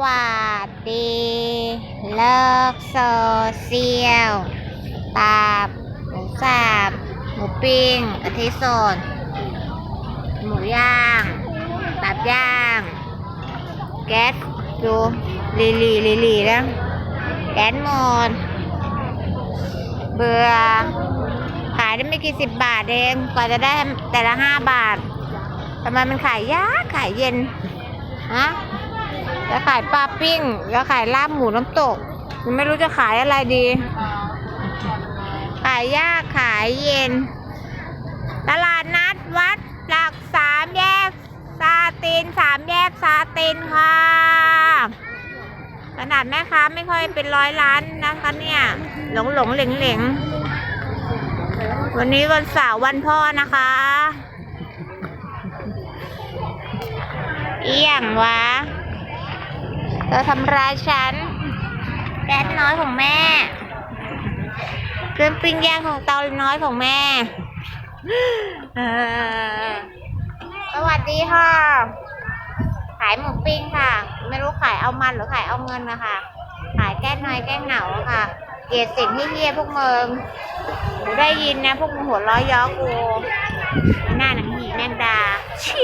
วัสดี เลิกโซเชียลตาบหมูสับหมูปิ้งกะทิสดหมูย่างตับย่าง แก๊สดูลีลีลีลีแล้วแก๊สหมดเบื่อขายได้ไม่กี่สิบบาทเองกว่าจะได้แต่ละห้าบาททำไมมันขายยากขายเย็นฮะ จะขายปลาปิ้งแล้วขายลาบหมูน้ำตกยังไม่รู้จะขายอะไรดี ขายยากขายเย็น ตลาดนัดวัดหลักสามแยกซาตินสามแยกซาตินค่ะขนาดแม่ค้าไม่ค่อยเป็นร้อยล้านนะคะเนี่ย หลงหลงเหลงเหลงวันนี้วันเสาร์วันพ่อนะคะ เอี่ยงวะ ธอทำร้ายฉันแก๊สน้อยของแม่เครื่องปิ้งย่างของเตาน้อยของแม่สวัสดีค่ะ ขายหมูปิ้งค่ะ ไม่รู้ขายเอามันหรือขายเอาเงินนะคะ ขายแก้น้อยแก้เหงาค่ะ เกลียดสิ่งที่เฮียพวกเมืองหนูได้ยินนะ พวกมึงหัวล้อย้อกูหน้าหนังหีแมงดาชิ